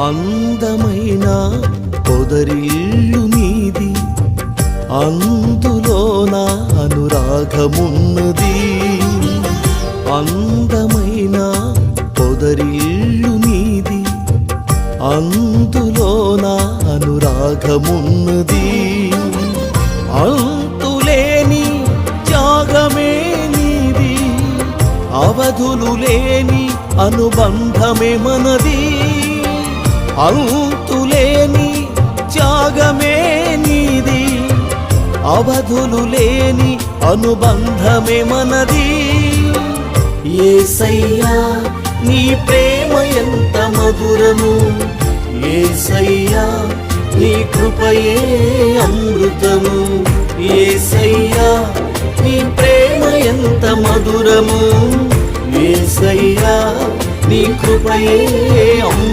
అందమైన పొదరిల్లు నీది అందులోన అనురాగమున్నది. అందమైన పొదరిల్లు నీది అందులోన అనురాగమున్నది. అంతులేని త్యాగమే నీది అవధులు లేని అనుబంధమే మనది. అంతులేని త్యాగమే నీది అవధులు లేని అనుబంధమే మనది. ఏసయ్యా నీ ప్రేమ ఎంత మధురము. ఏసయ్యా నీ కృపయే అమృతము. ఏసయ్యా నీ ప్రేమ ఎంత మధురము. ఏసయ్యా నీ కృపయే అమృతము.